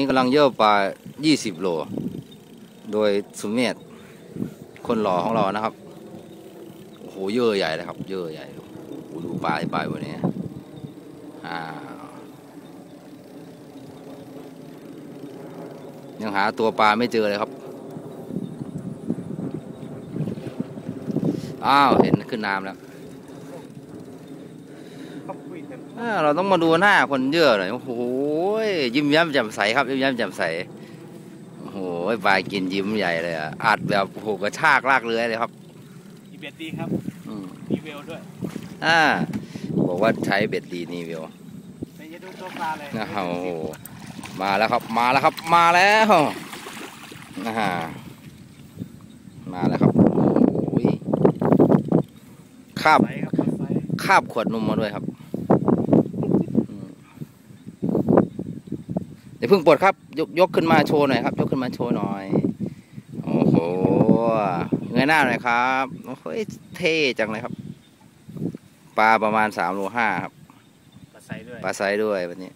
นี่กำลังเยอะปลา 20 โล โดยสุเมธคนหล่อของเรานะครับ โอ้โห เยอะใหญ่เลยครับ เยอะใหญ่โอ้ดูปลาไปลาวันนี้อ่ายังหาตัวปลาไม่เจอเลยครับ อ้าว เห็นขึ้นน้ำแล้ว เขาคุยกันอ่าเราต้องมาดูหน้าคนเยอะหน่อยโอ้โหยิ้มแย้มแจ่มใสครับยิ้มแย้มแจ่มใสโอ้โหปลายกินยิ้มใหญ่เลยอะอัดแบบโอ้โหกระชากลากเลื้อยเลยครับอีเบ็ดดีครับอืมมีเวลด้วยอ่าบอกว่าใช้เบ็ดดีนี่วิวแต่อย่าดูตัวปลาเลยนะโอ้โหมาแล้วครับมาแล้วครับมาแล้วนะฮะมาแล้วครับโอ้ยคาบไซ ครับไซคาบขวดนมมาด้วยครับอืมเดี๋ยวเพิ่งปลดครับ ยกยกขึ้นมาโชว์หน่อยครับ ยกขึ้นมาโชว์หน่อย โอ้โหเงยหน้าหน่อยครับโอ้โหเท่จังเลยครับ ปลาประมาณสามโลห้าครับ ปลาไซด้วย ปลาไซส์ด้วยวันนี้